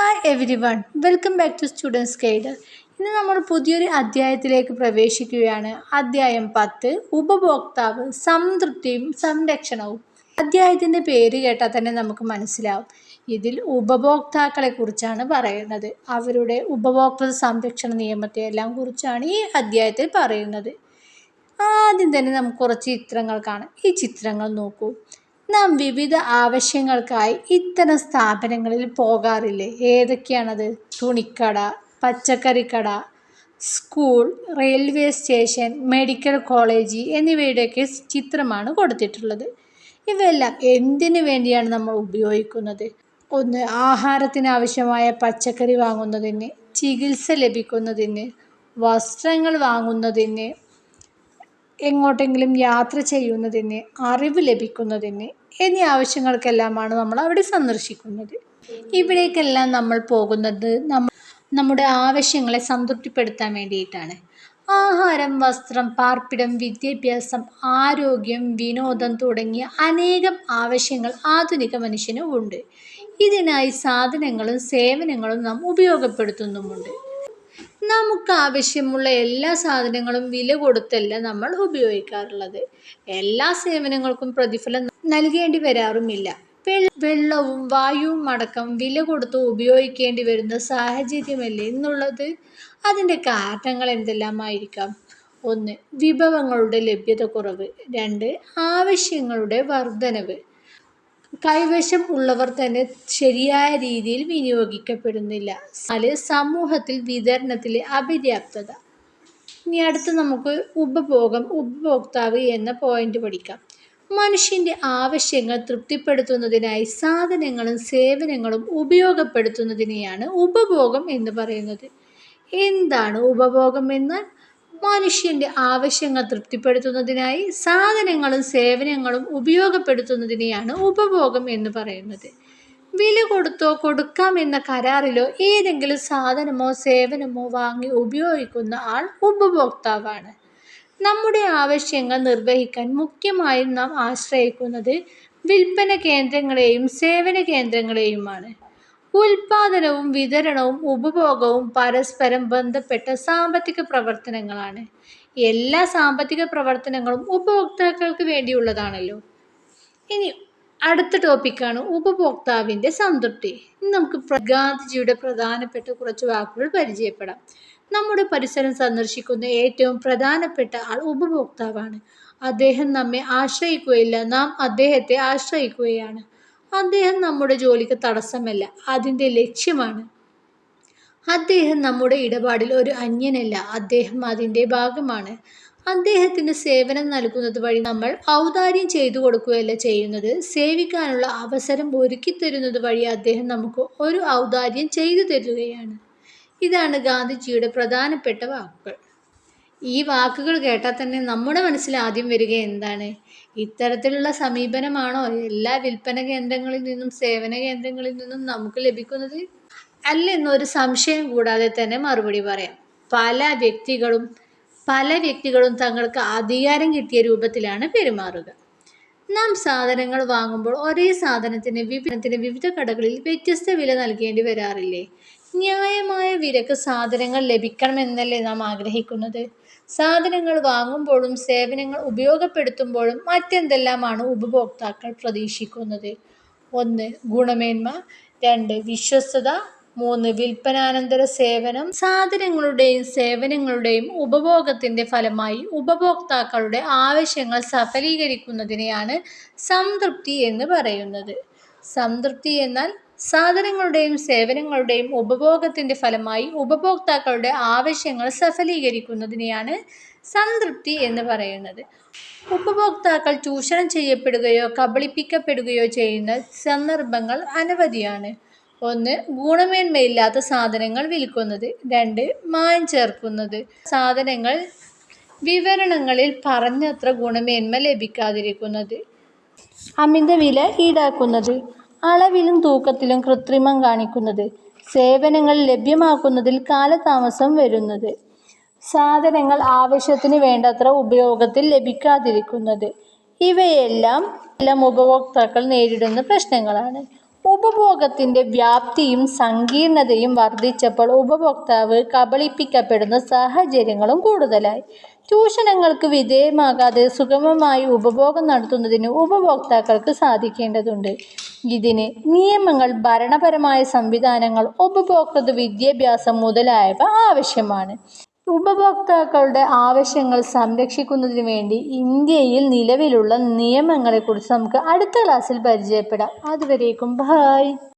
Hi everyone welcome back to students guide ഇന്ന് നമ്മൾ പുതിയൊരു അധ്യായത്തിലേക്ക് പ്രവേശിക്കുകയാണ്. അധ്യായം പത്ത് ഉപഭോക്താവ് സംതൃപ്തിയും സംരക്ഷണവും. അധ്യായത്തിന്റെ പേര് കേട്ടാൽ തന്നെ നമുക്ക് മനസ്സിലാവും. ഇതിൽ ഉപഭോക്താക്കളെ കുറിച്ചാണ് പറയുന്നത്. അവരുടെ ഉപഭോക്തൃ സംരക്ഷണ നിയമത്തെ എല്ലാം കുറിച്ചാണ് ഈ അധ്യായത്തിൽ പറയുന്നത്. ആദ്യം തന്നെ നമുക്ക് കുറച്ച് ചിത്രങ്ങൾ കാണാം. ഈ ചിത്രങ്ങൾ നോക്കൂ. നാം വിവിധ ആവശ്യങ്ങൾക്കായി ഇത്തരം സ്ഥാപനങ്ങളിൽ പോകാറില്ലേ? ഏതൊക്കെയാണത്? തുണിക്കട പച്ചക്കറിക്കട school railway station medical college എന്നിവയുടെയൊക്കെ ചിത്രമാണ് കൊടുത്തിട്ടുള്ളത്. ഇവയെല്ലാം എന്തിനു വേണ്ടിയാണ് നമ്മൾ ഉപയോഗിക്കുന്നത്? ഒന്ന് ആഹാരത്തിന് ആവശ്യമായ പച്ചക്കറി വാങ്ങുന്നതിന് ചികിത്സ ലഭിക്കുന്നതിന് വസ്ത്രങ്ങൾ വാങ്ങുന്നതിന് എങ്ങോട്ടെങ്കിലും യാത്ര ചെയ്യുന്നതിന് അറിവ് ലഭിക്കുന്നതിന് എന്നീ ആവശ്യങ്ങൾക്കെല്ലാമാണ് നമ്മൾ അവിടെ സന്ദർശിക്കുന്നത്. ഇവിടേക്കെല്ലാം നമ്മൾ പോകുന്നത് നമ്മുടെ ആവശ്യങ്ങളെ സംതൃപ്തിപ്പെടുത്താൻ വേണ്ടിയിട്ടാണ്. ആഹാരം വസ്ത്രം പാർപ്പിടം വിദ്യാഭ്യാസം ആരോഗ്യം വിനോദം തുടങ്ങിയ അനേകം ആവശ്യങ്ങൾ ആധുനിക മനുഷ്യന് ഉണ്ട്. ഇതിനായി സാധനങ്ങളും സേവനങ്ങളും നാം ഉപയോഗപ്പെടുത്തുന്നുമുണ്ട്. നമുക്ക് ആവശ്യമുള്ള എല്ലാ സാധനങ്ങളും വില കൊടുത്തല്ല നമ്മൾ ഉപയോഗിക്കാറുള്ളത്. എല്ലാ സേവനങ്ങൾക്കും പ്രതിഫലം നൽകേണ്ടി വരാറുമില്ല. വെള്ളവും വായുവും അടക്കം വില കൊടുത്ത് ഉപയോഗിക്കേണ്ടി വരുന്ന സാഹചര്യമല്ലേ എന്നുള്ളത്? അതിന്റെ കാരണങ്ങൾ എന്തെല്ലാമായിരിക്കാം? ഒന്ന് വിഭവങ്ങളുടെ ലഭ്യത കുറവ്. രണ്ട് ആവശ്യങ്ങളുടെ വർധനവ്. കൈവശം ഉള്ളവർ തന്നെ ശരിയായ രീതിയിൽ വിനിയോഗിക്കപ്പെടുന്നില്ല. നാല് സമൂഹത്തിൽ വിതരണത്തിലെ അപര്യാപ്തത. ഇനി അടുത്ത് നമുക്ക് ഉപഭോഗം ഉപഭോക്താവ് എന്ന പോയിന്റ് പഠിക്കാം. മനുഷ്യന്റെ ആവശ്യങ്ങൾ തൃപ്തിപ്പെടുത്തുന്നതിനായി സാധനങ്ങളും സേവനങ്ങളും ഉപയോഗപ്പെടുത്തുന്നതിനെയാണ് ഉപഭോഗം എന്ന് പറയുന്നത്. എന്താണ് ഉപഭോഗം എന്നാൽ മനുഷ്യന്റെ ആവശ്യങ്ങൾ തൃപ്തിപ്പെടുത്തുന്നതിനായി സാധനങ്ങളും സേവനങ്ങളും ഉപയോഗപ്പെടുത്തുന്നതിനെയാണ് ഉപഭോഗം എന്ന് പറയുന്നത്. വില കൊടുത്തോ കൊടുക്കാം എന്ന കരാറിലോ ഏതെങ്കിലും സാധനമോ സേവനമോ വാങ്ങി ഉപയോഗിക്കുന്ന ആൾ ഉപഭോക്താവാണ്. നമ്മുടെ ആവശ്യങ്ങൾ നിർവഹിക്കാൻ മുഖ്യമായും നാം ആശ്രയിക്കുന്നത് വിൽപ്പന കേന്ദ്രങ്ങളെയും സേവന കേന്ദ്രങ്ങളെയുമാണ്. ഉൽപാദനവും വിതരണവും ഉപഭോഗവും പരസ്പരം ബന്ധപ്പെട്ട സാമ്പത്തിക പ്രവർത്തനങ്ങളാണ്. എല്ലാ സാമ്പത്തിക പ്രവർത്തനങ്ങളും ഉപഭോക്താക്കൾക്ക് വേണ്ടിയുള്ളതാണല്ലോ. ഇനി അടുത്ത ടോപ്പിക്കാണ് ഉപഭോക്താവിന്റെ സംതൃപ്തി. നമുക്ക് ഗാന്ധിജിയുടെ പ്രധാനപ്പെട്ട കുറച്ച് വാക്കുകൾ പരിചയപ്പെടാം. നമ്മുടെ പരിസരം സന്ദർശിക്കുന്ന ഏറ്റവും പ്രധാനപ്പെട്ട ആൾ ഉപഭോക്താവാണ്. അദ്ദേഹം നമ്മെ ആശ്രയിക്കുകയില്ല. നാം അദ്ദേഹത്തെ ആശ്രയിക്കുകയാണ്. അദ്ദേഹം നമ്മുടെ ജോലിക്ക് തടസ്സമല്ല അതിന്റെ ലക്ഷ്യമാണ്. അദ്ദേഹം നമ്മുടെ ഇടപാടിൽ ഒരു അന്യനല്ല അദ്ദേഹം അതിന്റെ ഭാഗമാണ്. അദ്ദേഹത്തിന് സേവനം നൽകുന്നത് വഴി നമ്മൾ ഔദാര്യം ചെയ്തു കൊടുക്കുകയല്ല ചെയ്യുന്നത് സേവിക്കാനുള്ള അവസരം ഒരുക്കി തരുന്നത് വഴി അദ്ദേഹം നമുക്ക് ഒരു ഔദാര്യം ചെയ്തു തരുകയാണ്. ഇതാണ് ഗാന്ധിജിയുടെ പ്രധാനപ്പെട്ട വാക്കുകൾ. ഈ വാക്കുകൾ കേട്ടാൽ തന്നെ നമ്മുടെ മനസ്സിൽ ആദ്യം വരിക എന്താണ്? ഇത്തരത്തിലുള്ള സമീപനമാണോ? എല്ലാ വിൽപ്പന കേന്ദ്രങ്ങളിൽ നിന്നും സേവന കേന്ദ്രങ്ങളിൽ നിന്നും നമുക്ക് ലഭിക്കുന്നത്? അല്ലെന്നൊരു സംശയം കൂടാതെ തന്നെ മറുപടി പറയാം. പല വ്യക്തികളും പല വ്യക്തികളും തങ്ങൾക്ക് അധികാരം കിട്ടിയ രൂപത്തിലാണ് പെരുമാറുക. നാം സാധനങ്ങൾ വാങ്ങുമ്പോൾ ഒരേ സാധനത്തിന് വിപണത്തിന് വിവിധ കടകളിൽ വ്യത്യസ്ത വില നൽകേണ്ടി വരാറില്ലേ? ന്യായമായ വിലക്ക് സാധനങ്ങൾ ലഭിക്കണമെന്നല്ലേ നാം ആഗ്രഹിക്കുന്നത്? സാധനങ്ങൾ വാങ്ങുമ്പോഴും സേവനങ്ങൾ ഉപയോഗപ്പെടുത്തുമ്പോഴും മറ്റെന്തെല്ലാമാണ് ഉപഭോക്താക്കൾ പ്രതീക്ഷിക്കുന്നത്? ഒന്ന് ഗുണമേന്മ. രണ്ട് വിശ്വസ്തത. മൂന്ന് വിൽപ്പനാനന്തര സേവനം. സാധനങ്ങളുടെയും സേവനങ്ങളുടെയും ഉപഭോഗത്തിന്റെ ഫലമായി ഉപഭോക്താക്കളുടെ ആവശ്യങ്ങൾ സഫലീകരിക്കുന്നതിനെയാണ് സംതൃപ്തി എന്ന് പറയുന്നത്. സംതൃപ്തി എന്നാൽ സാധനങ്ങളുടെയും സേവനങ്ങളുടെയും ഉപഭോഗത്തിന്റെ ഫലമായി ഉപഭോക്താക്കളുടെ ആവശ്യങ്ങൾ സഫലീകരിക്കുന്നതിനെയാണ് സംതൃപ്തി എന്ന് പറയുന്നത്. ഉപഭോക്താക്കൾ ചൂഷണം ചെയ്യപ്പെടുകയോ കബളിപ്പിക്കപ്പെടുകയോ ചെയ്യുന്ന സന്ദർഭങ്ങൾ അനവധിയാണ്. ഒന്ന് ഗുണമേന്മയില്ലാത്ത സാധനങ്ങൾ വിൽക്കുന്നത്. രണ്ട് മായം ചേർക്കുന്നത്. സാധനങ്ങൾ വിവരണങ്ങളിൽ പറഞ്ഞത്ര ഗുണമേന്മ ലഭിക്കാതിരിക്കുന്നത്. അമിത വില ഈടാക്കുന്നത്. അളവിലും തൂക്കത്തിലും കൃത്രിമം കാണിക്കുന്നത് സേവനങ്ങൾ ലഭ്യമാക്കുന്നതിൽ കാലതാമസം വരുന്നത്. സാധനങ്ങൾ ആവശ്യത്തിന് വേണ്ടത്ര ഉപയോഗത്തിൽ ലഭിക്കാതിരിക്കുന്നത്. ഇവയെല്ലാം എല്ലാം ഉപഭോക്താക്കൾ നേരിടുന്ന പ്രശ്നങ്ങളാണ്. ഉപഭോഗത്തിന്റെ വ്യാപ്തിയും സങ്കീർണതയും വർദ്ധിച്ചപ്പോൾ ഉപഭോക്താവ് കബളിപ്പിക്കപ്പെടുന്ന സാഹചര്യങ്ങളും കൂടുതലായി. ചൂഷണങ്ങൾക്ക് വിധേയമാകാതെ സുഗമമായി ഉപഭോഗം നടത്തുന്നതിന് ഉപഭോക്താക്കൾക്ക് സാധിക്കേണ്ടതുണ്ട്. ഇതിന് നിയമങ്ങൾ, ഭരണപരമായ സംവിധാനങ്ങൾ, ഉപഭോക്തൃ വിദ്യാഭ്യാസം മുതലായവ ആവശ്യമാണ്. ഉപഭോക്താക്കളുടെ ആവശ്യങ്ങൾ സംരക്ഷിക്കുന്നതിന് വേണ്ടി ഇന്ത്യയിൽ നിലവിലുള്ള നിയമങ്ങളെക്കുറിച്ച് നമുക്ക് അടുത്ത ക്ലാസ്സിൽ പരിചയപ്പെടാം. അതുവരേക്കും ബൈ.